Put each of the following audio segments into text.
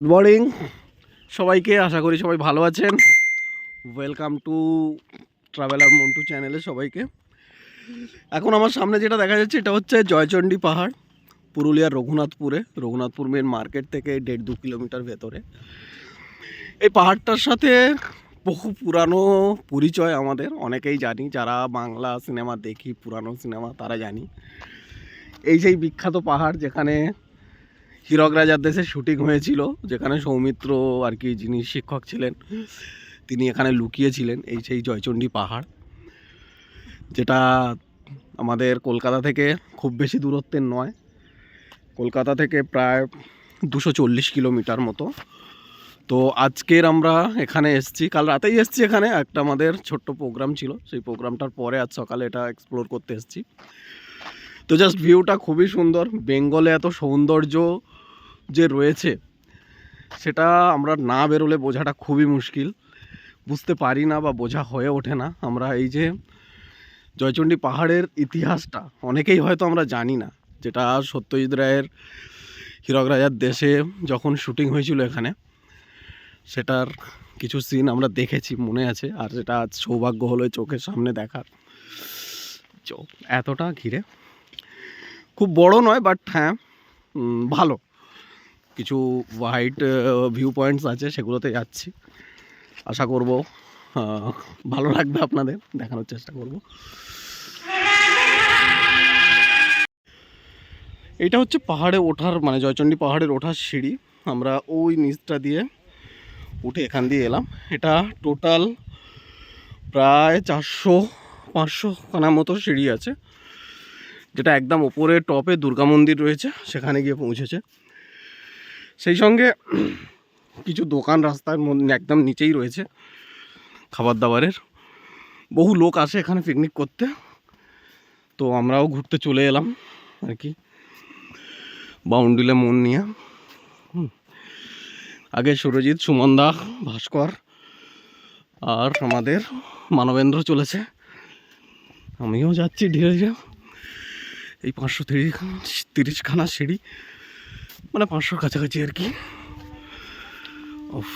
Good morning সবাইকে আশা করি সবাই ভালো আছেন। ওয়েলকাম টু ট্রাভেলার মন্টু চ্যানেলে সবাইকে। এখন আমার সামনে যেটা দেখা যাচ্ছে, এটা হচ্ছে জয়চণ্ডী পাহাড়, পুরুলিয়ার রঘুনাথপুরে, রঘুনাথপুর মেন মার্কেট থেকে দেড় দু কিলোমিটার ভেতরে। এই পাহাড়টার সাথে বহু পুরানো পরিচয় আমাদের, অনেকেই জানি, যারা বাংলা সিনেমা দেখি, পুরানো সিনেমা তারা জানি। এই সেই বিখ্যাত পাহাড় যেখানে হীরক রাজার দেশে শুটিং হয়েছিল, যেখানে সৌমিত্র আর কি যিনি শিক্ষক ছিলেন, তিনি এখানে লুকিয়েছিলেন এই সেই জয়চণ্ডী পাহাড়, যেটা আমাদের কলকাতা থেকে খুব বেশি দূরত্বের নয়। কলকাতা থেকে প্রায় দুশো চল্লিশ কিলোমিটার মতো। তো আজকের আমরা এখানে এসেছি, কাল রাতেই এসেছি এখানে, একটা আমাদের ছোট্ট প্রোগ্রাম ছিল, সেই প্রোগ্রামটার পরে আজ সকালে এটা এক্সপ্লোর করতে এসেছি। তো জাস্ট ভিউটা খুবই সুন্দর, বেঙ্গলে এত সৌন্দর্য যে রয়েছে, সেটা আমরা না বেরোলে বোঝাটা খুবই মুশকিল। বুঝতে পারি না বা বোঝা হয়ে ওঠে না। আমরা এই যে জয়চণ্ডী পাহাড়ের ইতিহাসটা, অনেকেই হয়তো আমরা জানি না, যেটা সত্যজিৎ রায়ের হীরক রাজার দেশে যখন শুটিং হয়েছিল এখানে, সেটার কিছু সিন আমরা দেখেছি, মনে আছে, আর সেটা আজ সৌভাগ্য হলো চোখের সামনে দেখার। চো এতটা ঘিরে। খুব বড় নয় বাট হ্যাঁ ভালো। কিছু হোয়াইট ভিউ পয়েন্টস আছে, সেগুলোতে যাচ্ছি। আশা করব ভালো লাগবে আপনাদের, দেখানোর চেষ্টা করব। এটা হচ্ছে পাহাড়ে ওঠার মানে জয়চণ্ডী পাহাড়ের ওঠার সিঁড়ি। আমরা ওই নিচটা দিয়ে উঠে এখান দিয়ে এলাম। এটা টোটাল প্রায় চারশো, পাঁচশো খানা মতো সিঁড়ি আছে, যেটা একদম ওপরে টপে দুর্গা মন্দির রয়েছে, সেখানে গিয়ে পৌঁছেছে। সেই সঙ্গে কিছু দোকান রাস্তার একদম নিচেই রয়েছে খাবার দাবারের বহু লোক আসে এখানে পিকনিক করতে। তো আমরাও ঘুরতে চলে এলাম আর কি। বাউন্ডিলে মন নিয়ে। আগে সুরজিৎ সুমনদা ভাস্কর আর আমাদের মানবেন্দ্র চলেছে। আমিও যাচ্ছি ধীরে ধীরে। এই পাঁচশো তিরিশ তিরিশখানা সিঁড়ি। মানে পাঁচশোর কাছাকাছি আর কি উফ।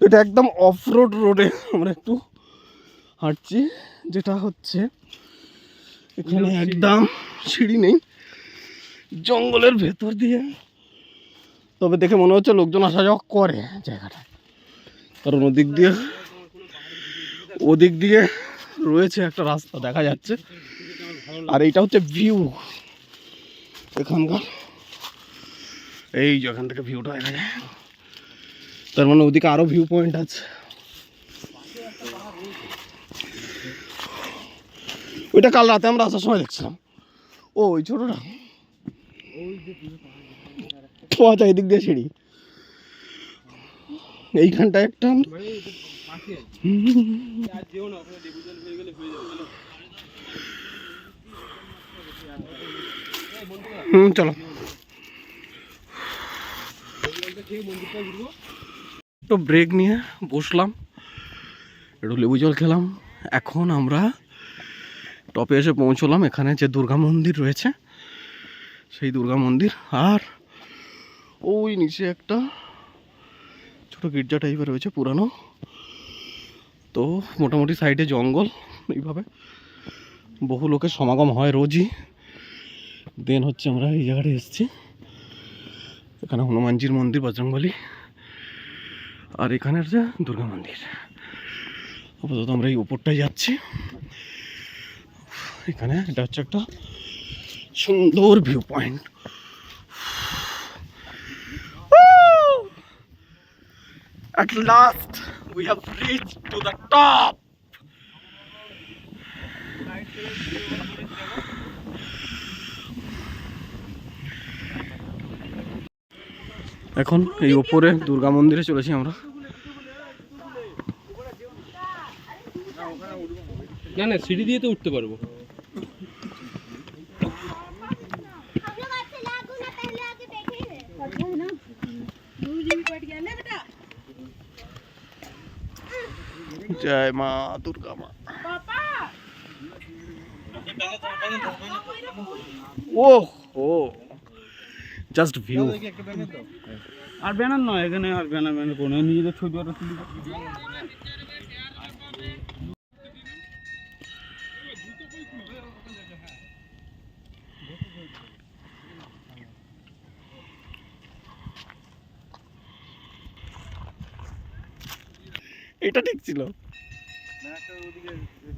এটা একদম অফ রোড রোডে আমরা একটু হাঁটছি যেটা হচ্ছে এখানে একদম সিঁড়ি নেই জঙ্গলের ভেতর দিয়ে তবে দেখে মনে হচ্ছে লোকজন আসা যাওয়া করে জায়গাটা। কারণ ওদিক দিয়ে ওদিক দিয়ে রয়েছে একটা রাস্তা, দেখা যাচ্ছে। আর এইটা হচ্ছে ভিউ এখানকার, এই যে এখান থেকে ভিউটা দেখা যায়। তার মানে ওদিকে আরও ভিউ পয়েন্ট আছে। ওইটা কাল রাতে আমরা আসার সময় দেখছিলাম। ও, ওই ছোটটা? ও আচ্ছা এদিক দিয়ে সিঁড়ি। এইখানটা একটা হুম, চলো। একটু ব্রেক নিয়ে বসলাম, একটু লেবু জল খেলাম। এখন আমরা টপে এসে পৌঁছলাম, এখানে যে দুর্গা মন্দির রয়েছে, সেই দুর্গা মন্দির। আর ওই নিচে একটা ছোট গির্জা টাইপের রয়েছে, পুরানো। তো মোটামুটি সাইডে জঙ্গল, এইভাবে। বহু লোকের সমাগম হয় রোজই। দেন হচ্ছে আমরা এই জায়গাটায় এসেছি। এখানে হনুমানজির মন্দির, বজরংবলী। আর এখানের যে দুর্গা মন্দির। আপাতত আমরা এই উপরটায় যাচ্ছি। এখানে এটা হচ্ছে একটা সুন্দর view point At last, we have reached to the top. এখন এই ওপরে দুর্গা মন্দিরে চলেছি আমরা না না সিঁড়ি দিয়ে তো উঠতে পারব জয় মা দুর্গা মা। ও ও। জাস্ট ভিউ আর ব্যানার নয় এখানে আর ব্যানার ব্যানার কোনো নিজেদের ছবি ওটা তুলি এটা ঠিক ছিল। ওদিকে ইয়ে